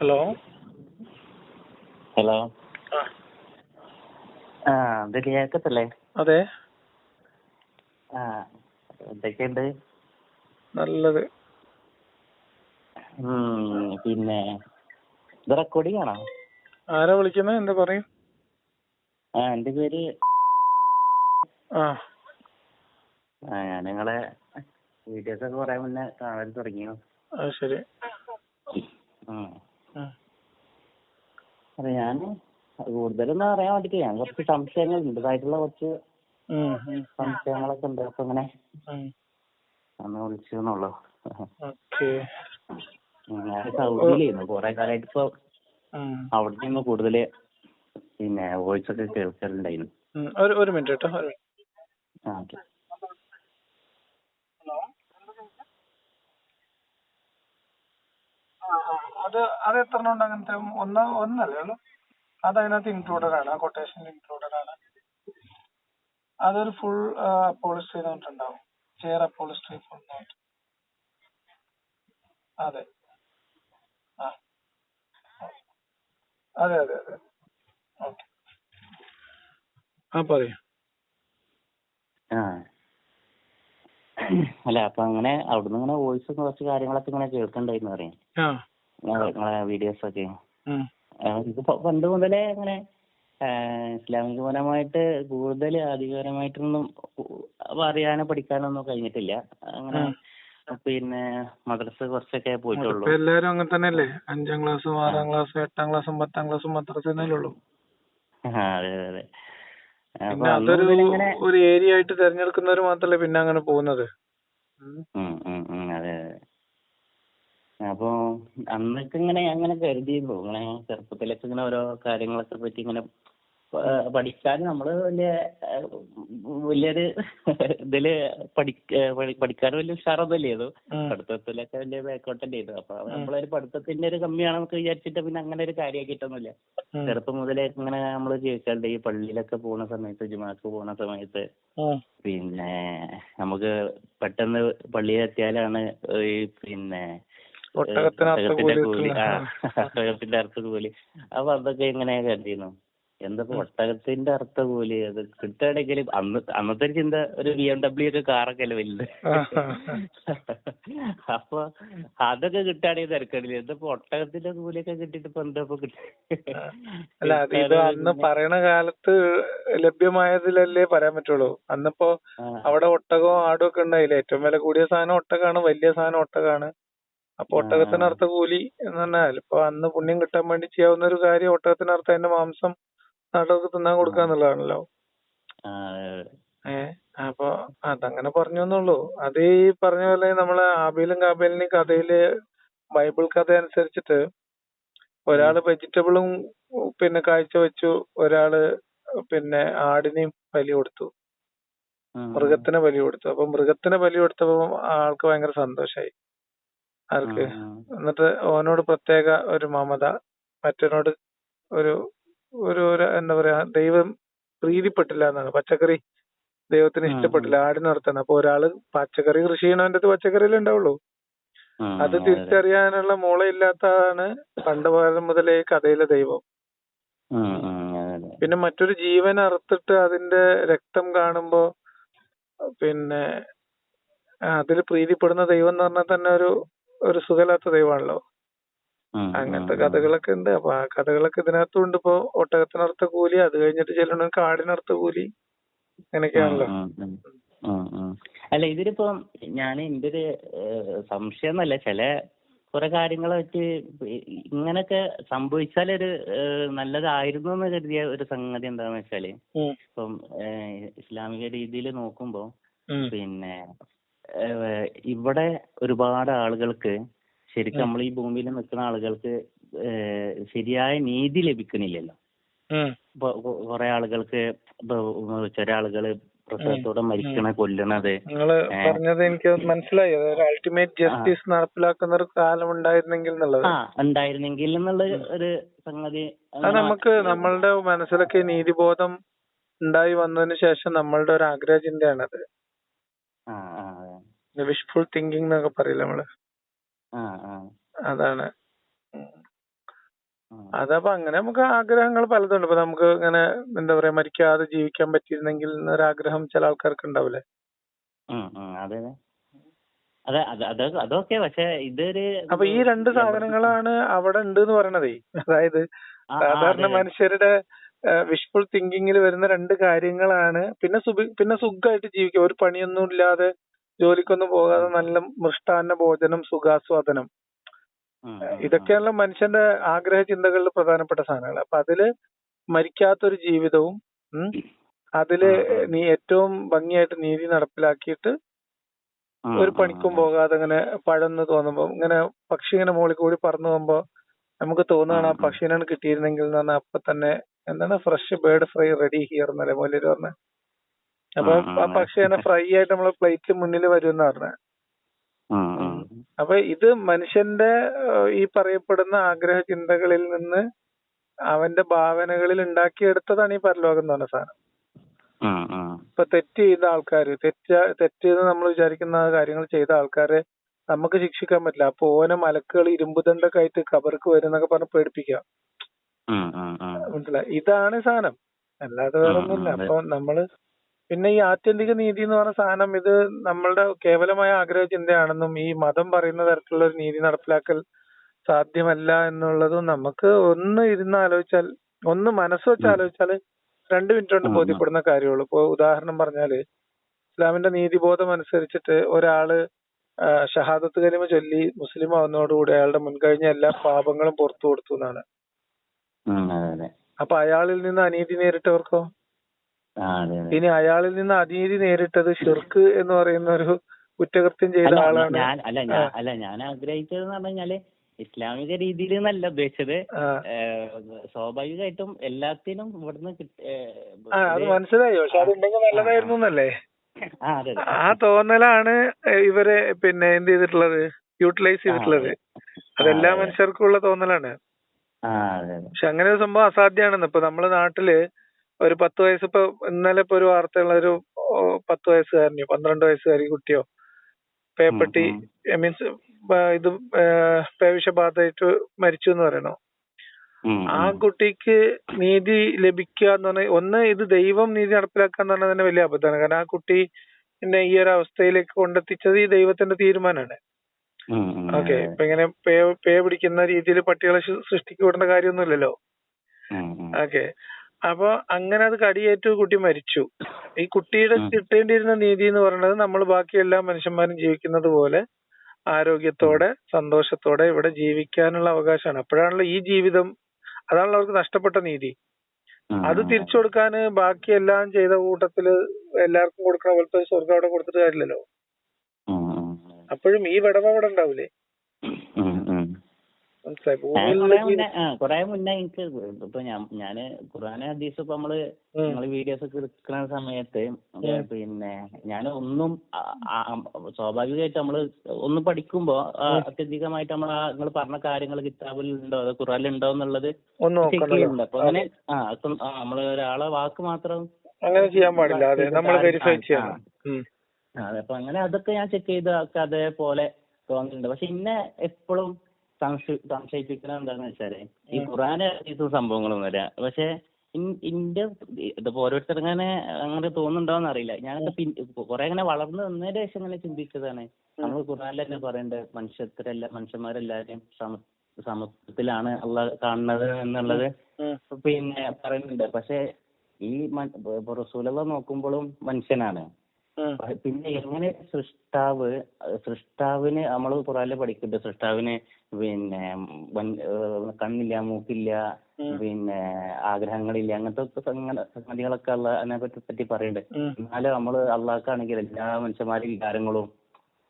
Hello hello ആ ആ ഇത് അതെ. ആ എന്തൊക്കെയുണ്ട്? നല്ലത്. പിന്നെ ഇത് റെക്കോർഡിംഗ് ആണോ? ആരാ വിളിക്കുന്നത് എന്താ പറയും? ആ എന്റെ പേര് ആ. ആ ഞാൻ നിങ്ങളെ വീഡിയോസ് ഒക്കെ കുറെ മുന്നേ കാണാൻ തുടങ്ങിയോ? ശരി. ഉം. അതെ ഞാൻ കൂടുതലൊന്നും അറിയാൻ വേണ്ടിട്ട് ഞാൻ കുറച്ച് സംശയങ്ങൾ എന്റേതായിട്ടുള്ള കുറച്ച് സംശയങ്ങളൊക്കെ ഉണ്ട്. അപ്പൊ ഇങ്ങനെ ഒന്ന് അന്ന് വിളിച്ചു എന്നുള്ളൂ. ഓക്കേ. ഞാൻ സൗദിയിലായിരുന്നു. കുറെ കാലമായിട്ട് ഇപ്പൊ അവിടുന്ന് കൂടുതൽ പിന്നെ വോയിസ് ഒക്കെ കേൾക്കലുണ്ടായിരുന്നു. ഒരു ഒരു മിനിറ്റ് കേട്ടോ ഒരു ആ ഓക്കെ ആ, ആ. അത് അത് എത്ര ഉണ്ട് അങ്ങനത്തെ ഒന്ന് ഒന്നല്ലേ ഉള്ളൂ? അത് അതിനകത്ത് ഇൻക്ലൂഡഡ് ആണ് ആ കൊട്ടേഷൻ ഇൻക്ലൂഡഡ് ആണ്. അതൊരു ഫുൾ അപ്പോളിസ്റ്റ് നോട്ടുണ്ടാവും ചെയർ അപ്പോളിസ്റ്റ് ഫുൾ നോട്ട് അതെ. ആ. അതെ അതെ അതെ. ഓക്കെ. ആ പറയൂ. ആ. അല്ല അപ്പൊ അങ്ങനെ അവിടുന്ന് ഇങ്ങനെ വോയിസ് കുറച്ച് കാര്യങ്ങളൊക്കെ ഇങ്ങനെ കേൾക്കണ്ടായിരുന്നു പറയാം. ആ. നിങ്ങളെ വീഡിയോസ് ഒക്കെ. ഉം. ആ, ഇത് പ- പണ്ട് മുതലേ അങ്ങനെ ആ, ഇസ്ലാമികപരമായിട്ട് കൂടുതൽ ആധികാരമായിട്ടൊന്നും അറിയാനോ പഠിക്കാനോ ഒന്നും കഴിഞ്ഞിട്ടില്ല. അങ്ങനെ പിന്നെ മദ്രസ കുറച്ചൊക്കെ പോയിട്ടുള്ളൂ. ഇപ്പൊ എല്ലാരും അങ്ങനെ തന്നെയല്ലേ? അഞ്ചാം ക്ലാസ്സും ആറാം ക്ലാസ്സും എട്ടാം ക്ലാസ്സും പത്താം ക്ലാസ്സും മദ്രസ തന്നെയല്ലേ ഉള്ളൂ. ആ, അതെ അതെ. അപ്പൊ അന്ന് മാത്രല്ലേ പിന്നെ അങ്ങനെ പോകുന്നത്? ഉം. ഉം, അപ്പൊ അന്നൊക്കെ ഇങ്ങനെ അങ്ങനെ കരുതിയിരുന്നു ഇങ്ങനെ ചെറുപ്പത്തിലൊക്കെ ഇങ്ങനെ ഓരോ കാര്യങ്ങളൊക്കെ പറ്റി ഇങ്ങനെ പഠിക്കാൻ നമ്മൾ വലിയ വലിയൊരു ഇതിൽ പഠിക്ക പഠി- പഠിക്കാൻ വലിയ ഉഷാറൊന്നും ഇല്ലായിരുന്നു ഉം. പഠിത്തത്തിലൊക്കെ വലിയ ബാക്കോട്ട് തന്നെയായിരുന്നു അപ്പൊ നമ്മളൊരു പഠിത്തത്തിന്റെ ഒരു കമ്മിയാണെന്നൊക്കെ വിചാരിച്ചിട്ട് പിന്നെ അങ്ങനെ ഒരു കാര്യമാക്കിയിട്ടൊന്നുമില്ല. ചെറുപ്പം മുതലേ ഇങ്ങനെ നമ്മൾ ജീവിക്കാറുണ്ട്. ഈ പള്ളിയിലൊക്കെ പോണ സമയത്ത് ജുമാക്ക് പോണ സമയത്ത് പിന്നെ നമുക്ക് പെട്ടെന്ന് പള്ളിയിലെത്തിയാലാണ് ഈ പിന്നെ ഒട്ടകത്തിന്റെ കൂലി ആ. ഒട്ടകത്തിന്റെ അർത്ഥ കൂലി അപ്പൊ അതൊക്കെ എങ്ങനെ കരുതിയിരുന്നു എന്തപ്പോ ഒട്ടകത്തിന്റെ അർത്ഥ കൂലി? അത് കിട്ടുകയാണെങ്കിൽ അന്ന് അന്നത്തെ ഒരു ചിന്ത ഒരു ബി എം ഡബ്ല്യു ഒക്കെ കാറൊക്കെ അല്ലേ വലുത് അപ്പൊ അതൊക്കെ കിട്ടുകയാണെങ്കിൽ തിരക്കടില്ല. എന്തപ്പോ ഒട്ടകത്തിന്റെ കൂലിയൊക്കെ കിട്ടിയിട്ട് ഇപ്പൊ എന്താ അല്ല ഇത് അന്ന് പറയണ കാലത്ത് ലഭ്യമായതിലല്ലേ പറയാൻ പറ്റുള്ളൂ അന്നിപ്പോ അവിടെ ഒട്ടകവും ആടും ഒക്കെ ഉണ്ടായില്ലേ? ഏറ്റവും വില കൂടിയ സാധനം ഒട്ടകാണ് വലിയ സാധനം ഒട്ടകാണ് അപ്പൊ ഒട്ടകത്തിന് അർത്ഥ കൂലി എന്ന് പറഞ്ഞാൽ ഇപ്പൊ അന്ന് പുണ്യം കിട്ടാൻ വേണ്ടി ചെയ്യാവുന്ന ഒരു കാര്യം ഒട്ടകത്തിന് അർത്ഥം അതിന്റെ മാംസം നാട്ടുകാർക്ക് തിന്നാൻ കൊടുക്കുക എന്നുള്ളതാണല്ലോ. ഏഹ്. ഏ അപ്പൊ അതങ്ങനെ പറഞ്ഞു എന്നുള്ളൂ. അത് ഈ പറഞ്ഞ പോലെ നമ്മളെ ആബേലും കാബേലിന്റെയും കഥയിൽ ബൈബിൾ കഥ അനുസരിച്ചിട്ട് ഒരാൾ വെജിറ്റബിളും പിന്നെ കാഴ്ച വെച്ചു ഒരാൾ പിന്നെ ആടിനെയും ബലി കൊടുത്തു. മൃഗത്തിനെ മൃഗത്തിന് ബലി കൊടുത്തു. അപ്പൊ മൃഗത്തിന് ബലി കൊടുത്തപ്പോ ആൾക്ക് ഭയങ്കര സന്തോഷായി. ഉം. എന്നിട്ട് ഓനോട് പ്രത്യേക ഒരു മമത മറ്റവനോട് ഒരു ഒരു ഒരു എന്താ പറയാ ദൈവം പ്രീതിപ്പെട്ടില്ല എന്നാണ്. പച്ചക്കറി ദൈവത്തിന് ഇഷ്ടപ്പെട്ടില്ല. ആടിന് നടത്തണം അപ്പൊ ഒരാൾ പച്ചക്കറി കൃഷി ചെയ്യണവന്റെ അടുത്ത് പച്ചക്കറിയിലേ ഉണ്ടാവുള്ളൂ. അത്. തിരിച്ചറിയാനുള്ള മൂളയില്ലാത്തതാണ് പണ്ട് കാലം മുതലേ കഥയിലെ ദൈവം. പിന്നെ മറ്റൊരു ജീവൻ അറുത്തിട്ട് അതിന്റെ രക്തം കാണുമ്പോ പിന്നെ അതിൽ പ്രീതിപ്പെടുന്ന ദൈവം എന്ന് പറഞ്ഞാൽ തന്നെ ഒരു ഒരു സുഖമില്ലാത്ത ദൈവമാണല്ലോ. അങ്ങനത്തെ കഥകളൊക്കെ ഉണ്ട്. അപ്പൊ ആ കഥകളൊക്കെ ഇതിനകത്തും ഉണ്ട് ഇപ്പൊ ഒട്ടകത്തിനടുത്ത കൂലി അത് കഴിഞ്ഞിട്ട് ചെല്ലണവർക്ക് കാടിനടുത്ത കൂലി. അങ്ങനെയൊക്കെയാണല്ലോ. അല്ല ഇതിലിപ്പോ ഞാൻ എന്റെ ഒരു സംശയം എന്നല്ല ചില കുറെ കാര്യങ്ങളെ വെച്ച് ഇങ്ങനൊക്കെ സംഭവിച്ചാലൊരു ഒരു നല്ലതായിരുന്നു എന്ന് കരുതിയ ഒരു സംഗതി എന്താന്ന് വെച്ചാൽ ഇപ്പം ഇസ്ലാമിക രീതിയിൽ നോക്കുമ്പോ പിന്നെ ഇവിടെ ഒരുപാട് ആളുകൾക്ക് ശരിക്കും നമ്മൾ ഈ ഭൂമിയിൽ നിൽക്കുന്ന ആളുകൾക്ക് ഏഹ്, ശരിയായ നീതി ലഭിക്കുന്നില്ലല്ലോ കുറെ ആളുകൾക്ക് ചില ആളുകൾ പ്രസവത്തോടെ മരിക്കണ കൊല്ലണത്. നിങ്ങൾ. പറഞ്ഞത് എനിക്ക് മനസ്സിലായി. അതായത് അൾട്ടിമേറ്റ് ജസ്റ്റിസ് നടപ്പിലാക്കുന്ന ഒരു കാലം ഉണ്ടായിരുന്നെങ്കിൽ എന്നുള്ളത്. ഉണ്ടായിരുന്നെങ്കിൽ എന്നുള്ള ഒരു സംഗതി അത് നമുക്ക് നമ്മളുടെ മനസ്സിലൊക്കെ നീതിബോധം ഉണ്ടായി വന്നതിന് ശേഷം നമ്മളുടെ ഒരു ആഗ്രഹ ചിന്തയാണത്. വിഷ്ഫുൾ തിങ്കിങ് എന്നൊക്കെ പറയില്ല നമ്മൾ? അതാണ്. അതപ്പോ അങ്ങനെ നമുക്ക് ആഗ്രഹങ്ങൾ പലതുണ്ട്. ഇപ്പൊ നമുക്ക് ഇങ്ങനെ എന്താ പറയാ മരിക്കാതെ ജീവിക്കാൻ പറ്റിയിരുന്നെങ്കിൽ എന്നൊരാഗ്രഹം ചില ആൾക്കാർക്ക് ഉണ്ടാവില്ലേ അതൊക്കെ പക്ഷെ ഇതൊരു അപ്പൊ ഈ രണ്ട് സാധനങ്ങളാണ് അവിടെ ഉണ്ട് എന്ന് പറയണതേ. അതായത് സാധാരണ. മനുഷ്യരുടെ വിഷ്ഫുൾ തിങ്കിങ്ങിൽ വരുന്ന രണ്ട് കാര്യങ്ങളാണ്. പിന്നെ സുഖ പിന്നെ സുഖമായിട്ട് ജീവിക്കുക. ഒരു പണിയൊന്നും ഇല്ലാതെ ജോലിക്കൊന്നും പോകാതെ നല്ല മൃഷ്ടാന്ന ഭോജനം സുഖാസ്വാദനം ഇതൊക്കെയാണല്ലോ മനുഷ്യന്റെ ആഗ്രഹ ചിന്തകളിൽ പ്രധാനപ്പെട്ട സാധനങ്ങൾ അപ്പൊ അതിൽ മരിക്കാത്തൊരു ജീവിതവും അതിൽ. നീ ഏറ്റവും ഭംഗിയായിട്ട് നീതി നടപ്പിലാക്കിയിട്ട് ഒരു പണിക്കും. പോകാതെ ഇങ്ങനെ പഴന്ന് തോന്നുമ്പോ ഇങ്ങനെ പക്ഷി ഇങ്ങനെ മുകളിൽ കൂടി പറന്നു പോകുമ്പോ നമുക്ക് തോന്നുകയാണ് ആ. പക്ഷിനാണ് കിട്ടിയിരുന്നെങ്കിൽ എന്ന് പറഞ്ഞാൽ അപ്പൊ തന്നെ എന്താണ് fresh bird fry ready here എന്നല്ലേ മൊല്ലിര് പറഞ്ഞ അപ്പൊ ആ ഉം. പക്ഷി തന്നെ ഫ്രൈ ആയിട്ട് നമ്മളെ പ്ലേറ്റിൽ മുന്നിൽ വരുമെന്ന് പറഞ്ഞ ഉം, ഉം. അപ്പൊ ഇത് മനുഷ്യന്റെ ഈ പറയപ്പെടുന്ന ആഗ്രഹ ചിന്തകളിൽ നിന്ന് അവന്റെ ഭാവനകളിൽ ഉണ്ടാക്കിയെടുത്തതാണ് ഈ പരലോകം എന്ന് പറഞ്ഞ സാധനം. ഇപ്പൊ തെറ്റ് ചെയ്ത ആൾക്കാര് തെറ്റ തെറ്റ് ചെയ്ത് നമ്മൾ വിചാരിക്കുന്ന കാര്യങ്ങൾ ചെയ്ത ആൾക്കാരെ നമുക്ക് ശിക്ഷിക്കാൻ പറ്റില്ല അപ്പൊ ഓനെ മലക്കുകൾ ഇരുമ്പുദണ്ടൊക്കെ ആയിട്ട് കബർക്ക് വരുന്നൊക്കെ പറഞ്ഞ് പേടിപ്പിക്കാം. മനസ്സിലായി ഇതാണ് സാധനം അല്ലാതെ വേറൊന്നുമില്ല അപ്പൊ നമ്മൾ പിന്നെ ഈ ആത്യന്തിക നീതി എന്ന് പറഞ്ഞ സാധനം ഇത് നമ്മളുടെ കേവലമായ ആഗ്രഹ ചിന്തയാണെന്നും ഈ മതം പറയുന്ന തരത്തിലുള്ള ഒരു നീതി നടപ്പിലാക്കൽ സാധ്യമല്ല എന്നുള്ളതും നമുക്ക് ഒന്ന് ഇരുന്ന് ആലോചിച്ചാൽ ഒന്ന് മനസ്സ് വെച്ച്. ആലോചിച്ചാൽ രണ്ട് മിനിറ്റ് കൊണ്ട്. ബോധ്യപ്പെടുന്ന കാര്യമുള്ളൂ ഇപ്പൊ ഉദാഹരണം പറഞ്ഞാൽ ഇസ്ലാമിന്റെ നീതിബോധം അനുസരിച്ചിട്ട് ഒരാൾ ഷഹാദത്ത് കലിമ ചൊല്ലി മുസ്ലിം ആവുന്നതോടുകൂടി അയാളുടെ മുൻകഴിഞ്ഞ എല്ലാ പാപങ്ങളും പുറത്തു കൊടുത്തു എന്നാണ് അപ്പൊ അയാളിൽ നിന്ന് അനീതി നേരിട്ടവർക്കോ ഇനി അയാളിൽ നിന്ന് അനീതി നേരിട്ടത് ഷിർക്ക് എന്ന് പറയുന്ന ഒരു കുറ്റകൃത്യം ചെയ്ത ആളാണ്. അല്ല അല്ല ഞാൻ ആഗ്രഹിച്ചതെന്ന് പറഞ്ഞു കഴിഞ്ഞാൽ ഇസ്ലാമിക രീതിയിൽ എന്നല്ല ഉദ്ദേശിച്ചത്. സ്വാഭാവികമായിട്ടും എല്ലാത്തിനും ഇവിടുന്ന് അത് മനസ്സിലായി. പക്ഷെ അതുണ്ടെങ്കിൽ നല്ലതായിരുന്നു എന്നല്ലേ? ആ തോന്നലാണ് ഇവരെ പിന്നെ എന്ത് ചെയ്തിട്ടുള്ളത്? യൂട്ടിലൈസ് ചെയ്തിട്ടുള്ളത്. അതെല്ലാ മനുഷ്യർക്കും ഉള്ള തോന്നലാണ്. പക്ഷെ അങ്ങനെ ഒരു സംഭവം അസാധ്യമാണെന്ന്. ഇപ്പൊ നമ്മളെ നാട്ടിൽ ഒരു പത്ത് വയസ്സ് ഇപ്പൊ ഇന്നലെ ഇപ്പൊ ഒരു വാർത്തയുള്ള ഒരു പത്ത് വയസ്സുകാരനെയോ പന്ത്രണ്ട് വയസ്സുകാരി കുട്ടിയോ പേപ്പട്ടി മീൻസ് ഇത് പേവിഷബാധയായിട്ട് മരിച്ചു എന്ന് പറയണു? ആ കുട്ടിക്ക് നീതി ലഭിക്കുക എന്ന് പറഞ്ഞാൽ ഒന്ന് ഇത് ദൈവം നീതി നടപ്പിലാക്കുക എന്ന് പറഞ്ഞാൽ തന്നെ വലിയ അബദ്ധമാണ്. കാരണം ആ കുട്ടി പിന്നെ ഈ ഒരു അവസ്ഥയിലേക്ക് കൊണ്ടെത്തിച്ചത് ഈ ദൈവത്തിന്റെ തീരുമാനമാണ്. ഓക്കെ ഇപ്പൊ ഇങ്ങനെ പേ പേ പിടിക്കുന്ന രീതിയിൽ പട്ടികളെ സൃഷ്ടിക്കപ്പെടേണ്ട കാര്യമൊന്നുമില്ലല്ലോ. ഓക്കെ. അപ്പൊ അങ്ങനെ അത് കടിയേറ്റു കുട്ടി മരിച്ചു ഈ കുട്ടിയുടെ. കിട്ടേണ്ടിയിരുന്ന നീതി എന്ന് പറയുന്നത് നമ്മൾ ബാക്കി എല്ലാ മനുഷ്യന്മാരും ജീവിക്കുന്നത് പോലെ ആരോഗ്യത്തോടെ സന്തോഷത്തോടെ ഇവിടെ ജീവിക്കാനുള്ള അവകാശമാണ് അപ്പോഴാണല്ലോ ഈ ജീവിതം അതാണല്ലോ അവർക്ക് നഷ്ടപ്പെട്ട നീതി അത്. തിരിച്ചു കൊടുക്കാന് ബാക്കി എല്ലാം ചെയ്ത കൂട്ടത്തിൽ എല്ലാവർക്കും കൊടുക്കണ പോലത്തെ സ്വർഗം അവിടെ കൊടുത്തിട്ട് കാര്യമില്ലല്ലോ. അപ്പോഴും ഈ വിടവ അവിടെ ഉണ്ടാവില്ലേ ഉം, ഉം. മനസ്സിലായി ഞാൻ ഭൂമിയിലുള്ള കൊറേ മുന്നേ എനിക്ക് ഇപ്പൊ ഞാൻ ഖുർആൻ ഹദീസ് ഇപ്പൊ നമ്മൾ നമ്മൾ വീഡിയോസ് ഒക്കെ എടുക്കുന്ന സമയത്ത് പിന്നെ ഞാൻ ഒന്നും സ്വാഭാവികമായിട്ട് നമ്മൾ ഒന്ന് പഠിക്കുമ്പോ അത്യധികമായിട്ട് നമ്മൾ ആ നിങ്ങൾ പറഞ്ഞ കാര്യങ്ങൾ കിതാബിൽ ഉണ്ടോ അതോ ഖുറാനിൽ ഉണ്ടോ എന്നുള്ളത് ചെക്ക് ചെയ്യുന്നുണ്ട് അപ്പൊ അങ്ങനെ ആ ഇപ്പം നമ്മൾ ഒരാളെ വാക്ക് മാത്രം അങ്ങനെ ചെയ്യാൻ പാടില്ല. അതെ നമ്മൾ ആരും- വെരിഫൈ ചെയ്യണം. അതെ അപ്പൊ അങ്ങനെ അതൊക്കെ ഞാൻ ചെക്ക് ചെയ്ത് അതേപോലെ തോന്നുന്നുണ്ട് പക്ഷെ ഇന്നെ എപ്പോഴും സംശയിപ്പിക്കുന്നത് എന്താന്ന് വെച്ചാൽ ഈ ഖുറാൻ ഹദീസും സംഭവങ്ങളും വരാ. പക്ഷെ ഇൻ- ഇന്റെ ഇതിപ്പോ ഓരോരുത്തർ അങ്ങനെ അങ്ങനെ തോന്നുന്നുണ്ടോന്ന് അറിയില്ല. ഞാനൊക്കെ പിൻ കുറെ ഇങ്ങനെ വളർന്നു വന്നതിന് ശേഷം ഇങ്ങനെ ചിന്തിച്ചതാണ്. നമ്മൾ ഖുറാനിൽ തന്നെ പറയണ്ട് മനുഷ്യരല്ല മനുഷ്യന്മാരെല്ലാവരെയും സമ സമത്വത്തിലാണ് അള്ള കാണുന്നത് എന്നുള്ളത് പിന്നെ പറയുന്നുണ്ട്. പക്ഷെ ഈ റസൂലുള്ള നോക്കുമ്പോഴും മനുഷ്യനാണ്. പിന്നെ എങ്ങനെ സൃഷ്ടാവ് സൃഷ്ടാവിനെ നമ്മൾ ഖുർആനിൽ പഠിക്കുന്നുണ്ട്. സൃഷ്ടാവിന് പിന്നെ കണ്ണില്ല മൂക്കില്ല പിന്നെ ആഗ്രഹങ്ങളില്ല അങ്ങനത്തെ സംഗതികളൊക്കെ ഉള്ള അതിനെ പറ്റി പറയുന്നുണ്ട്. എന്നാലും നമ്മൾ അള്ളാഹ്ക്കാണെങ്കിൽ എല്ലാ മനുഷ്യന്മാരും വികാരങ്ങളും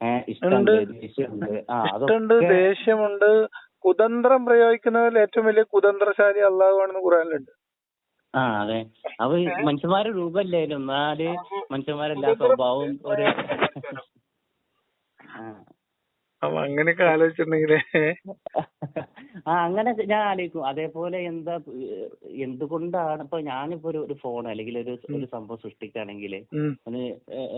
ഏഹ് ഇഷ്ടമുണ്ട് ദേഷ്യമുണ്ട് ആ ഇഷ്ടമുണ്ട് അതൊക്കെ ദേഷ്യമുണ്ട്. കുതന്ത്രം പ്രയോഗിക്കുന്നതിൽ ഏറ്റവും വലിയ കുതന്ത്രശാലി അള്ളാഹു ആണെന്ന് ഖുറാനിലുണ്ട്. ആ അതെ. അപ്പൊ മനുഷ്യന്മാരെ രൂപല്ലേലും എന്നാൽ മനുഷ്യന്മാരെല്ലാ സ്വഭാവവും ഒരു ആ. അങ്ങനെയൊക്കെ ആലോചിച്ചിട്ടുണ്ടെങ്കിലേ ആ അങ്ങനെ ഞാൻ ആലോചിക്കും. അതേപോലെ എന്താ എന്തുകൊണ്ടാണ് ഇപ്പൊ ഞാനിപ്പോ ഒരു ഒരു ഫോൺ അല്ലെങ്കിൽ ഒരു ഒരു സംഭവം സൃഷ്ടിക്കുകയാണെങ്കിൽ. അത്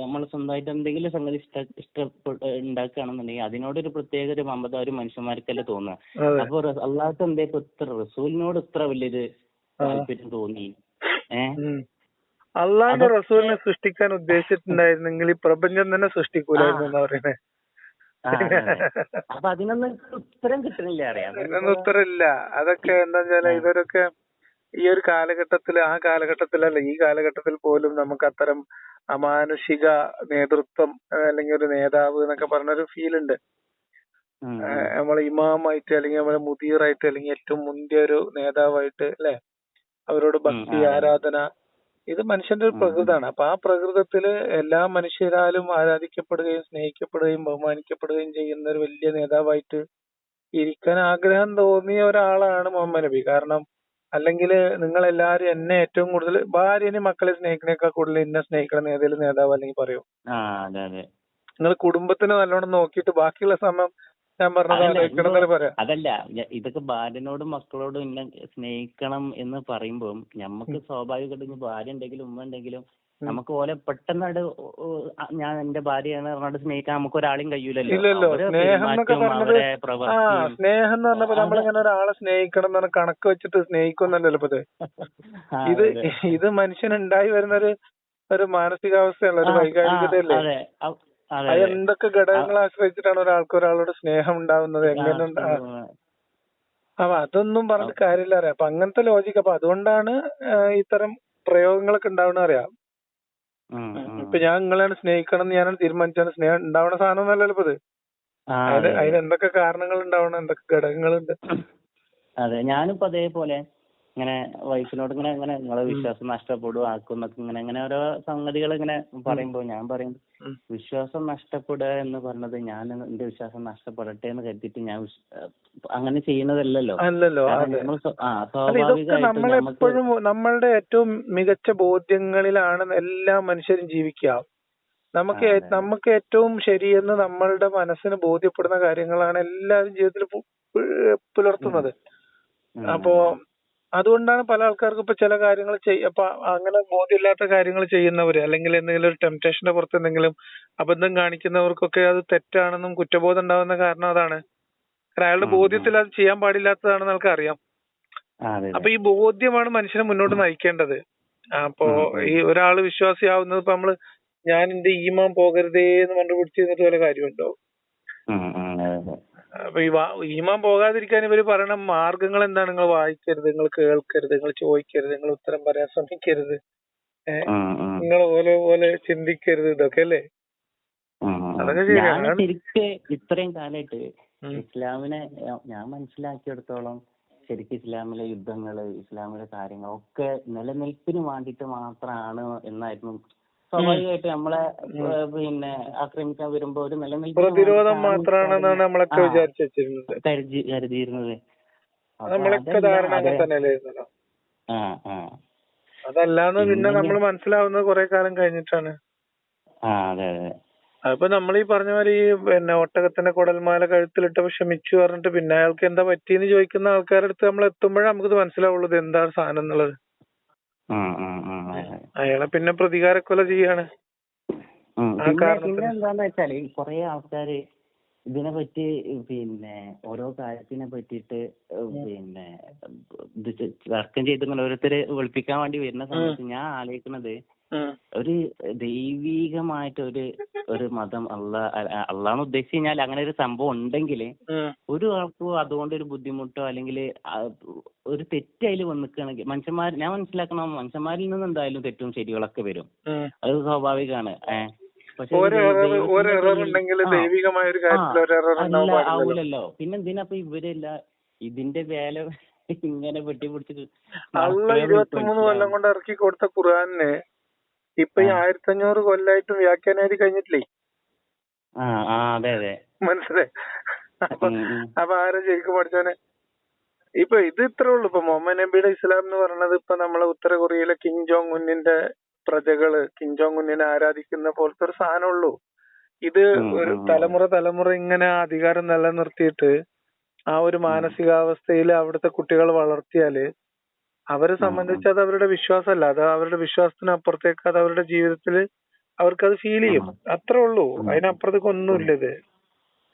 നമ്മൾ സ്വന്തമായിട്ട് എന്തെങ്കിലും സംഗതി ഇഷ്ട ഇഷ്ടപ്പെട്ട് ഉണ്ടാക്കുകയാണെന്നുണ്ടെങ്കിൽ അതിനോടൊരു പ്രത്യേക ഒരു മമത ഒരു മനുഷ്യന്മാർക്കല്ലേ തോന്നുക. അതെ. അപ്പൊ അള്ളാഹ്ക്ക് എന്തേ ഇപ്പൊ ഇത്ര റസൂലിനോട് ഇത്ര വലിയൊരു താല്പര്യം തോന്നി. അള്ളാന്റെ റസൂലിനെ സൃഷ്ടിക്കാൻ ഉദ്ദേശിച്ചിട്ടുണ്ടായിരുന്നെങ്കിൽ ഈ പ്രപഞ്ചം തന്നെ സൃഷ്ടിക്കൂലായിരുന്നു എന്നാ പറയുന്നത്. അപ്പൊ അതിനൊന്നും ഉത്തരം കിട്ടണില്ല അറിയാം. അതിനൊന്നും ഉത്തരമില്ല. അതൊക്കെ എന്താ വെച്ചാൽ ഇവരൊക്കെ ഈ ഒരു കാലഘട്ടത്തിൽ ആ കാലഘട്ടത്തിലല്ല ഈ കാലഘട്ടത്തിൽ പോലും നമുക്ക് അത്തരം അമാനുഷിക നേതൃത്വം അല്ലെങ്കിൽ ഒരു നേതാവ് എന്നൊക്കെ പറഞ്ഞൊരു ഫീൽ ഉണ്ട്. നമ്മളെ ഇമാമായിട്ട് അല്ലെങ്കിൽ നമ്മളെ മുദീറായിട്ട് അല്ലെങ്കിൽ ഏറ്റവും മുന്തിയ ഒരു നേതാവായിട്ട് അല്ലെ? അവരോട് ഭക്തി ആരാധന ഇത് മനുഷ്യന്റെ ഒരു പ്രകൃതമാണ്. അപ്പൊ ആ പ്രകൃതത്തിൽ എല്ലാ മനുഷ്യരാലും ആരാധിക്കപ്പെടുകയും സ്നേഹിക്കപ്പെടുകയും ബഹുമാനിക്കപ്പെടുകയും ചെയ്യുന്ന ഒരു വലിയ നേതാവായിട്ട് ഇരിക്കാൻ ആഗ്രഹം തോന്നിയ ഒരാളാണ് മുഹമ്മദ് നബി. കാരണം അല്ലെങ്കിൽ നിങ്ങൾ എല്ലാരും എന്നെ ഏറ്റവും കൂടുതൽ ഭാര്യനെ മക്കളെ സ്നേഹിക്കുന്നേക്കാൾ കൂടുതൽ എന്നെ സ്നേഹിക്കണം ഏതെങ്കിലും നേതാവ് അല്ലെങ്കിൽ പറയൂ. നിങ്ങൾ കുടുംബത്തിനെ നല്ലോണം നോക്കിയിട്ട് ബാക്കിയുള്ള സമയം അതല്ല, ഇതൊക്കെ ഭാര്യനോടും മക്കളോടും ഇന്ന സ്നേഹിക്കണം എന്ന് പറയുമ്പോൾ നമുക്ക് സ്വാഭാവികമായിട്ടും ഭാര്യ ഉണ്ടെങ്കിലും ഉമ്മ ഉണ്ടെങ്കിലും നമുക്ക് ഓലെ പെട്ടെന്ന് ഓ- ഓ- ഞാൻ എന്റെ ഭാര്യയാണ് പറഞ്ഞാൽ സ്നേഹിക്കാൻ നമുക്ക് ഒരാളെയും കഴിയൂലല്ലോ. അവരെ പ്രവർത്തിയും സ്നേഹം എന്ന് പറഞ്ഞപ്പോ നമ്മളിങ്ങനെ ഒരാളെ സ്നേഹിക്കണം എന്ന് കണക്ക് വെച്ചിട്ട് സ്നേഹിക്കുന്നല്ലോ ഇപ്പൊ ഇത് ഇത് മനുഷ്യനുണ്ടായി വരുന്ന ഒരു ഒരു മാനസികാവസ്ഥയല്ല ഒരു വൈകാരികതയല്ലേ? അതെ. എന്തൊക്കെ ഘടകങ്ങളെ ആശ്രയിച്ചിട്ടാണ് ഒരാൾക്ക് ഒരാളോട് സ്നേഹം ഉണ്ടാവുന്നത്? എങ്ങനെ അപ്പൊ അതൊന്നും പറഞ്ഞിട്ട് കാര്യമില്ല അറിയാം. അപ്പൊ അങ്ങനത്തെ ലോജിക്ക് അപ്പൊ അതുകൊണ്ടാണ് ഇത്തരം പ്രയോഗങ്ങളൊക്കെ ഉണ്ടാവണ അറിയാം. ഇപ്പൊ ഞാൻ നിങ്ങളെയാണ് സ്നേഹിക്കണം എന്ന് ഞാനാണ് തീരുമാനിച്ചാണ് സ്നേഹം ഉണ്ടാവണ സാധനം അല്ലല്ലോ ഇപ്പൊ ഇത് അതിന് അതെ, അതിന് എന്തൊക്കെ കാരണങ്ങൾ ഉണ്ടാവണം? എന്തൊക്കെ ഘടകങ്ങളുണ്ട്? അതെ ഞാനിപ്പോ അതേപോലെ ഇങ്ങനെ വൈഫിനോട് ഇങ്ങനെ ഇങ്ങനെ നിങ്ങളെ വിശ്വാസം നഷ്ടപ്പെടും ആക്കും എന്നൊക്കെ ഇങ്ങനെ ഇങ്ങനെ ഓരോ സംഗതികൾ ഇങ്ങനെ പറയുമ്പോ ഞാൻ പറയും. വിശ്വാസം നഷ്ടപ്പെടുക എന്ന് പറഞ്ഞത് ഞാൻ എന്റെ വിശ്വാസം നഷ്ടപ്പെടട്ടെ എന്ന് കരുതിയിട്ട് ഞാൻ അങ്ങനെ ചെയ്യുന്നതല്ലല്ലോ. നമ്മളെപ്പോഴും നമ്മളുടെ ഏറ്റവും മികച്ച ബോധ്യങ്ങളിലാണ് എല്ലാ മനുഷ്യരും ജീവിക്കുക. നമുക്ക്. നമുക്ക് ഏറ്റവും ശരിയെന്ന് നമ്മളുടെ മനസ്സിന് ബോധ്യപ്പെടുന്ന കാര്യങ്ങളാണ് എല്ലാവരും ജീവിതത്തിൽ പുലർത്തുന്നത്. അപ്പോ അതുകൊണ്ടാണ് പല ആൾക്കാർക്കും ഇപ്പൊ ചില കാര്യങ്ങൾ ചെയ്യ അപ്പൊ അങ്ങനെ ബോധ്യമില്ലാത്ത കാര്യങ്ങൾ ചെയ്യുന്നവര് അല്ലെങ്കിൽ എന്തെങ്കിലും ഒരു ടെംപ്ടേഷന്റെ പുറത്ത് എന്തെങ്കിലും അബദ്ധം കാണിക്കുന്നവർക്കൊക്കെ അത് തെറ്റാണെന്നും കുറ്റബോധം ഉണ്ടാവുന്ന കാരണം അതാണ്. കാരണം അയാളുടെ. ബോധ്യത്തിൽ അത് ചെയ്യാൻ പാടില്ലാത്തതാണെന്ന് നമുക്ക് അറിയാം അപ്പൊ ഈ ബോധ്യമാണ് മനുഷ്യനെ മുന്നോട്ട് നയിക്കേണ്ടത്. അപ്പോ. ഈ ഒരാൾ വിശ്വാസിയാവുന്നത് ഇപ്പൊ നമ്മൾ ഞാൻ എന്റെ ഈമാൻ പോകരുതേ എന്ന് പറഞ്ഞ് പിടിച്ച് നിന്നിട്ട് വല്ല കാര്യമുണ്ടോ. അപ്പൊ ഈ വാ- ഈമാൻ പോകാതിരിക്കാൻ ഇവർ പറയണ മാർഗങ്ങൾ എന്താണ് നിങ്ങൾ വായിക്കരുത് നിങ്ങൾ കേൾക്കരുത് നിങ്ങൾ ചോദിക്കരുത് നിങ്ങൾ ഉത്തരം പറയാൻ ശ്രമിക്കരുത്. നിങ്ങൾ പോലെ പോലെ ചിന്തിക്കരുത് ഇതൊക്കെ അല്ലേ. അതൊക്കെ ശരിയാണ്. ഇത്രയും കാലമായിട്ട് ഇസ്ലാമിനെ ഞാൻ മനസ്സിലാക്കിയെടുത്തോളം ശരിക്കും ഇസ്ലാമിലെ യുദ്ധങ്ങൾ ഇസ്ലാമിലെ കാര്യങ്ങളൊക്കെ നിലനിൽപ്പിന് വേണ്ടിയിട്ട് മാത്രമാണ് എന്നായിരുന്നു സ്വാഭാവികമായിട്ട് നമ്മളെ പിന്നെ ആക്രമിക്കാൻ വരുമ്പോ ഒരു നിലനിൽപ്പിന് പ്രതിരോധം മാത്രമാണെന്നാണ് നമ്മളൊക്കെ വിചാരിച്ചു വെച്ചിരുന്നത്. കരുതി കരുതിയിരുന്നത്. അതല്ലാന്ന് പിന്നെ നമ്മൾ മനസ്സിലാവുന്നത് കുറെ കാലം കഴിഞ്ഞിട്ടാണ്. അതിപ്പോ നമ്മൾ ഈ പറഞ്ഞ പോലെ ഈ പിന്നെ ഒട്ടകത്തിന്റെ കുടൽമാല കഴുത്തിലിട്ട് ക്ഷമിച്ചു പറഞ്ഞിട്ട് പിന്നെ അയാൾക്ക് എന്താ പറ്റിയെന്ന് ചോദിക്കുന്ന ആൾക്കാരുടെ അടുത്ത് നമ്മൾ എത്തുമ്പോഴേ നമുക്കിത് മനസ്സിലാവുള്ളൂ ഇത് എന്താണ് സാധനം എന്നുള്ളത്. അയാളെ പിന്നെ പ്രതികാരക്കൊല ചെയ്യാണ്. പിന്നെ എന്താന്ന് വെച്ചാൽ കൊറേ ആൾക്കാര് ഇതിനെ പറ്റി പിന്നെ ഓരോ കാര്യത്തിനെ പറ്റിയിട്ട് പിന്നെ ഇത് തർക്കം ചെയ്തിങ്ങനെ ഓരോരുത്തര് വെളുപ്പിക്കാൻ വേണ്ടി വരുന്ന സമയത്ത് ഞാൻ ആലോചിക്കുന്നത്. ഒരു ദൈവീകമായിട്ട് ഒരു ഒരു മതം അള്ള അള്ളാന്ന് ഉദ്ദേശിച്ചു കഴിഞ്ഞാൽ അങ്ങനെ ഒരു സംഭവം ഉണ്ടെങ്കിൽ ഒരു ആൾക്കും അതുകൊണ്ട് ഒരു ബുദ്ധിമുട്ടോ അല്ലെങ്കിൽ ഒരു തെറ്റ് അതിൽ വന്നിക്കുകയാണെങ്കിൽ മനുഷ്യന്മാർ ഞാൻ മനസ്സിലാക്കണം മനുഷ്യന്മാരിൽ നിന്ന് എന്തായാലും തെറ്റും ശരികളൊക്കെ വരും. അത് സ്വാഭാവികമാണ്. ഏഹ് ആവൂലല്ലോ. പിന്നെ എന്തിനാ ഇവരെല്ല ഇതിന്റെ വേല ഇങ്ങനെ അള്ള ഇരുപത്തിമൂന്ന് കൊല്ലം കൊണ്ട് ഇറക്കി കൊടുത്ത ഖുർആനിന് ഇപ്പൊ ഈ ആയിരത്തി അഞ്ഞൂറ് കൊല്ലായിട്ടും വ്യാഖ്യാനം എഴുതി കഴിഞ്ഞിട്ടില്ലേ മനസ്സിലായി. അപ്പൊ. അപ്പൊ ആരാ ശരിക്കും പഠിച്ചവന്? ഇപ്പൊ ഇത് ഇത്രേ ഉള്ളൂ. ഇപ്പൊ മുഹമ്മദ് നബിയുടെ ഇസ്ലാം എന്ന് പറയുന്നത് ഇപ്പൊ നമ്മളെ ഉത്തര കൊറിയയിലെ കിം ജോങ് ഉന്നിന്റെ പ്രജകൾ കിം ജോങ് ഉന്നിനെ ആരാധിക്കുന്ന പോലത്തെ ഒരു സാധനം ഉള്ളൂ ഇത് ഒരു തലമുറ തലമുറ ഇങ്ങനെ അധികാരം നിലനിർത്തിയിട്ട് ആ ഒരു മാനസികാവസ്ഥയിൽ അവിടുത്തെ കുട്ടികൾ വളർത്തിയാൽ അവരെ സംബന്ധിച്ച് അത് അവരുടെ വിശ്വാസമല്ല അത് അവരുടെ വിശ്വാസത്തിന് അപ്പുറത്തേക്ക് അത് അവരുടെ ജീവിതത്തിൽ അവർക്കത് ഫീൽ ചെയ്യും. അത്രേ ഉള്ളൂ. അതിനപ്പുറത്തേക്ക് ഒന്നുമില്ല ഇത്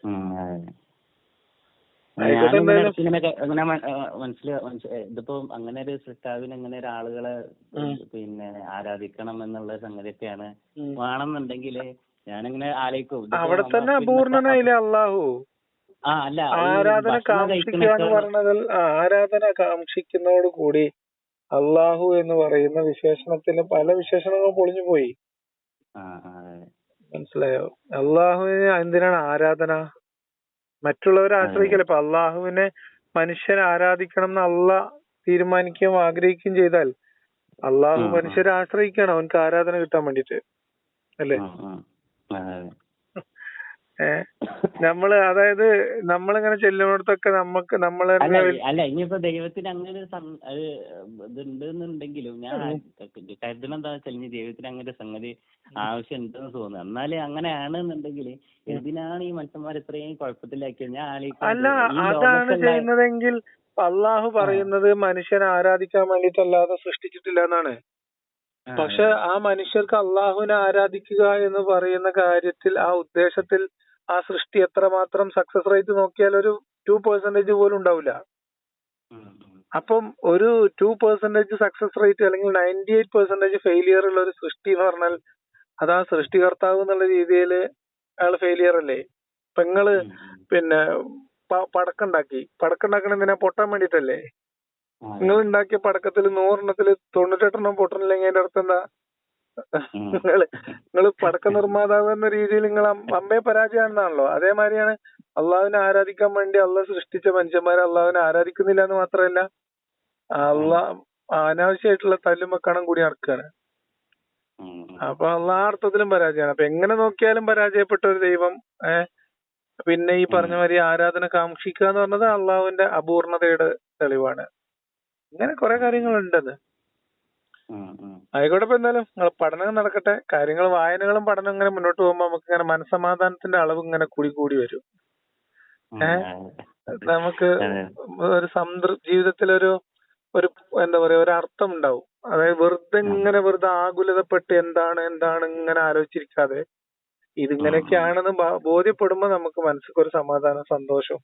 അങ്ങനെ അതെ. ആയിക്കോട്ടെ ഞാനിങ്ങനെ എന്തായാലും. ഇടയ്ക്ക് ഇങ്ങനെ ക- ഇങ്ങനെ മ- ആ, മനസ്സില- മനസ്സി- ഏ, ഇതിപ്പോ അങ്ങനെ ഒരു സൃഷ്ടാവിനെ അങ്ങനെ ഒരാളുകളെ ആളുകളെ പിന്നെ ആരാധിക്കണം എന്നുള്ള സംഗതിയൊക്കെയാണ്. വേണമെന്നുണ്ടെങ്കിൽ ഞാനിങ്ങനെ ആലോചിക്കും അവിടെ തന്നെ അപൂർണനായില്ലേ അള്ളാഹു ആരാധന കാക്ഷിക്കുക എന്ന് പറഞ്ഞതിൽ ആരാധന കാക്ഷിക്കുന്നതോട് കൂടി അള്ളാഹു എന്ന് പറയുന്ന വിശേഷണത്തിന് പല വിശേഷണങ്ങളും പൊളിഞ്ഞു പോയി. മനസ്സിലായോ? അള്ളാഹുവിന് എന്തിനാണ് ആരാധന? മറ്റുള്ളവരെ ആശ്രയിക്കല്ലേ? ഇപ്പൊ അള്ളാഹുവിനെ മനുഷ്യനെ ആരാധിക്കണം എന്ന് അള്ള തീരുമാനിക്കുകയും ആഗ്രഹിക്കുകയും ചെയ്താൽ അള്ളാഹു. മനുഷ്യരെ ആശ്രയിക്കണം അവനക്ക് ആരാധന കിട്ടാൻ വേണ്ടിട്ട് അല്ലേ? ഉം, ഉം. അതെ, അതെ. ഏ? നമ്മൾ അതായത് നമ്മളിങ്ങനെ ചെല്ലുന്നിടത്തൊക്കെ നമുക്ക് നമ്മളെ അല്ല ഇനിയിപ്പോ ദൈവത്തിന് അങ്ങനെ ഒരു സം- അത് ഇതുണ്ടെന്നുണ്ടെങ്കിലും ഞാൻ കരുതണം എന്താ വെച്ചാൽ ഇനി ദൈവത്തിന് അങ്ങനെ ഒരു സംഗതി ആവശ്യം ഉണ്ടെന്ന് തോന്നുന്നു. എന്നാൽ അങ്ങനെയാണെന്നുണ്ടെങ്കിൽ എന്തിനാണ് ഈ മനുഷ്യന്മാർ ഇത്രയും കുഴപ്പത്തിലാക്കിയത്? ഞാൻ അല്ല അതാണ് ചെയ്യുന്നതെങ്കിൽ അള്ളാഹു പറയുന്നത് മനുഷ്യനെ ആരാധിക്കാൻ വേണ്ടിയിട്ടല്ലാതെ സൃഷ്ടിച്ചിട്ടില്ല എന്നാണ് പക്ഷെ ആ മനുഷ്യർക്ക് അള്ളാഹുവിനെ ആരാധിക്കുക എന്ന് പറയുന്ന കാര്യത്തിൽ ആ ഉദ്ദേശത്തിൽ ആ സൃഷ്ടി എത്രമാത്രം സക്സസ് റേറ്റ് നോക്കിയാൽ ഒരു ടു പെർസെന്റേജ് പോലും ഉണ്ടാവില്ല. അപ്പം ഒരു ടു പെർസെന്റേജ് സക്സസ് റേറ്റ് അല്ലെങ്കിൽ നയന്റി എയ്റ്റ് പെർസെന്റേജ് ഫെയിലിയർ ഉള്ള ഒരു സൃഷ്ടി എന്ന് പറഞ്ഞാൽ അത് ആ സൃഷ്ടികർത്താവ് എന്നുള്ള രീതിയിൽ അയാൾ ഫെയിലിയർ അല്ലേ ഇപ്പൊ നിങ്ങൾ. പിന്നെ പടക്കുണ്ടാക്കി പടക്കണ്ടാക്കി പടക്കണ്ടാക്കണ എന്തിനാ പൊട്ടാൻ വേണ്ടിട്ടല്ലേ നിങ്ങൾ ഉണ്ടാക്കിയ പടക്കത്തിൽ നൂറെണ്ണത്തിൽ തൊണ്ണൂറ്റെട്ടെണ്ണം പൊട്ടണില്ലെങ്കിൽ അതിന്റെ അർത്ഥം എന്താ. നിങ്ങൾ നിങ്ങൾ പടക്ക നിർമ്മാതാവ് എന്ന രീതിയിൽ നിങ്ങൾ അമ്മയെ പരാജയമാണെന്നാണല്ലോ. അതേമാതിരിയാണ് അള്ളാഹുവിനെ ആരാധിക്കാൻ വേണ്ടി അള്ളാഹ് സൃഷ്ടിച്ച മനുഷ്യന്മാരെ അള്ളാഹുവിനെ ആരാധിക്കുന്നില്ല എന്ന് മാത്രമല്ല അള്ളാഹ് അനാവശ്യമായിട്ടുള്ള തല്ലും വെക്കണം കൂടി നടക്കുകയാണ്. അപ്പൊ അള്ളാഹ് ആ അർത്ഥത്തിലും പരാജയമാണ്. അപ്പൊ എങ്ങനെ നോക്കിയാലും പരാജയപ്പെട്ട ഒരു ദൈവം ഏഹ് പിന്നെ ഈ പറഞ്ഞ മാതിരി ആരാധന കാക്ഷിക്കുക എന്ന് പറഞ്ഞത് അള്ളാഹുവിന്റെ അപൂർണതയുടെ തെളിവാണ്. ഇങ്ങനെ കുറെ കാര്യങ്ങളുണ്ടത്. ആയിക്കോട്ടെ ഇപ്പൊ എന്തായാലും. നിങ്ങളെ പഠനം നടക്കട്ടെ. കാര്യങ്ങൾ വായനകളും പഠനം ഇങ്ങനെ മുന്നോട്ട് പോകുമ്പോ നമുക്ക് ഇങ്ങനെ മനസമാധാനത്തിന്റെ അളവ് ഇങ്ങനെ കൂടി കൂടി വരും. ഏഹ്? നമുക്ക് ഒരു സംതൃ ജീവിതത്തിലൊരു ഒരു എന്താ പറയാ ഒരു അർത്ഥം ഉണ്ടാവും. അതായത് വെറുതെ ഇങ്ങനെ വെറുതെ ആകുലതപ്പെട്ട് എന്താണ് എന്താണ് ഇങ്ങനെ ആലോചിച്ചിരിക്കാതെ ഇതിങ്ങനെയൊക്കെയാണെന്ന് ബോധ്യപ്പെടുമ്പോ നമുക്ക് മനസ്സിക്ക് ഒരു സമാധാനം സന്തോഷം.